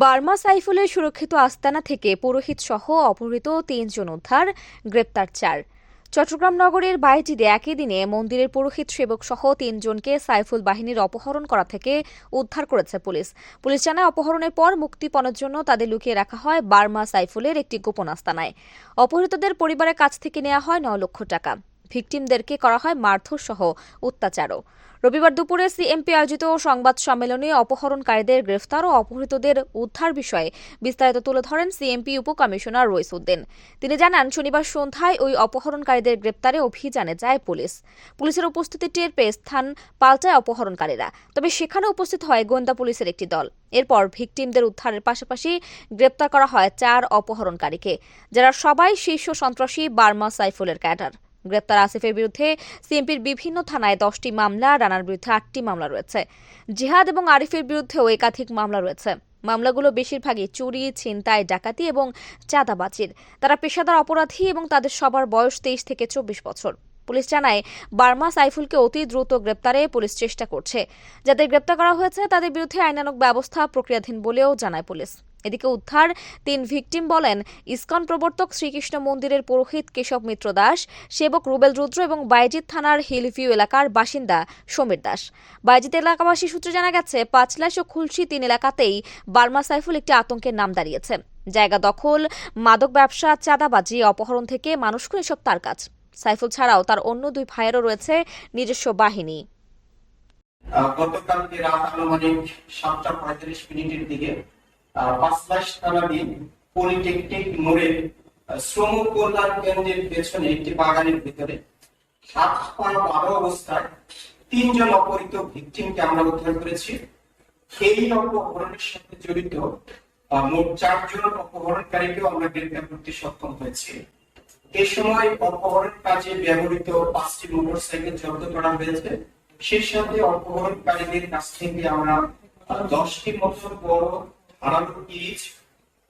Burma সাইফুলের সুরক্ষিত আস্তানা থেকে পুরোহিত সহ অপহৃত তিনজন উদ্ধার, গ্রেপ্তার চার। চট্টগ্রাম নগরের বাইজিদে একই দিনে মন্দিরের পুরোহিত সেবক সহ তিনজনকে সাইফুল বাহিনীর অপহরণ করা থেকে উদ্ধার করেছে পুলিশ। পুলিশ জানায়, অপহরণের পর মুক্তিপণের জন্য তাদের লুকিয়ে রাখা হয় বার্মা সাইফুলের একটি গোপন আস্তানায়। অপহৃতদের পরিবারের কাছ থেকে নেওয়া হয় ন লক্ষ টাকা। ভিকটিমদেরকে করা হয় মারধর সহ অত্যাচারও। রবিবার দুপুরে সিএমপি আয়োজিত সংবাদ সম্মেলনে অপহরণকারীদের গ্রেফতার ও অপহৃতদের উদ্ধার বিষয়ে বিস্তারিত তুলে ধরেন সিএমপি উপকমিশনার রইস উদ্দিন। তিনি জানান, শনিবার সন্ধ্যায় ওই অপহরণকারীদের গ্রেপ্তারে অভিযানে যায় পুলিশ। পুলিশের উপস্থিতি টের পেয়ে স্থান পাল্টায় অপহরণকারীরা। তবে সেখানে উপস্থিত হয় গোয়েন্দা পুলিশের একটি দল। এরপর ভিকটিমদের উদ্ধারের পাশাপাশি গ্রেপ্তার করা হয় চার অপহরণকারীকে, যারা সবাই শীর্ষ সন্ত্রাসী বার্মা সাইফুলের ক্যাডার। গ্রেপ্তার আসিফের বিরুদ্ধে সিএমপির বিভিন্ন থানায় দশটি মামলা, রানার বিরুদ্ধে আটটি মামলা রয়েছে। জিহাদ এবং আরিফের বিরুদ্ধেও একাধিক মামলা রয়েছে। মামলাগুলো বেশিরভাগই চুরি, ছিনতাই, ডাকাতি এবং চাঁদাবাজির। তারা পেশাদার অপরাধী এবং তাদের সবার বয়স তেইশ থেকে চব্বিশ বছর। পুলিশ জানায়, বার্মা সাইফুলকে অতি দ্রুত গ্রেপ্তারে পুলিশ চেষ্টা করছে। যাদের গ্রেপ্তার করা হয়েছে, তাদের বিরুদ্ধে আইনানুগ ব্যবস্থা প্রক্রিয়াধীন বলেও জানায় পুলিশ। এদিকে উদ্ধার তিন ভিকটিম বলেন, ইসকন প্রবর্তক শ্রীকৃষ্ণ মন্দিরের পুরোহিত কেশব মিত্র দাস, সেবক রুবেল রুদ্র এবং বাইজিৎ থানার হিলভিউ এলাকার বাসিন্দা সমীর দাস। বাইজিৎ এলাকাবাসী সূত্রে জানা গেছে, পাঁচলাশ ও খুলশি তিন এলাকাতেই বার্মা সাইফুল একটি আতঙ্কের নাম দাঁড়িয়েছে। জায়গা দখল, মাদক ব্যবসা, চাঁদাবাজি, অপহরণ থেকে মানুষ খুন এসব তার কাজ। সাইফুল ছাড়াও তার অন্য দুই ভাইয়েরও রয়েছে নিজস্ব বাহিনী। গতকালকে রাত আনুমানিক সাতটা পঁয়ত্রিশ মিনিটের দিকে পাঁচলাশ থানাধীন পলিটেকনিক মোড়ের শ্রম কল্যাণ কেন্দ্রের পেছনে একটি বাগানের ভিতরে। হাত পা বাঁধা অবস্থায় তিনজন অপহৃত ভিকটিমকে আমরা উদ্ধার করেছি। এই অপহরণের সাথে জড়িত মোট চারজন অপহরণকারীকেও আমরা গ্রেপ্তার করতে সক্ষম হয়েছি। এ সময় অপহরণ কাজে ব্যবহৃত পাঁচটি মোটরসাইকেল জব্দ করা হয়েছে। সেই সাথে অপহরণকারীদের কাছ থেকে আমরা দশটি মতো বড়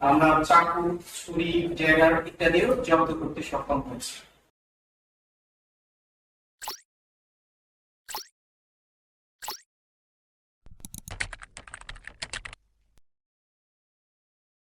আমরা চাকু ছুরি ড্যাগার ইত্যাদিও জব্দ করতে সক্ষম হয়েছি।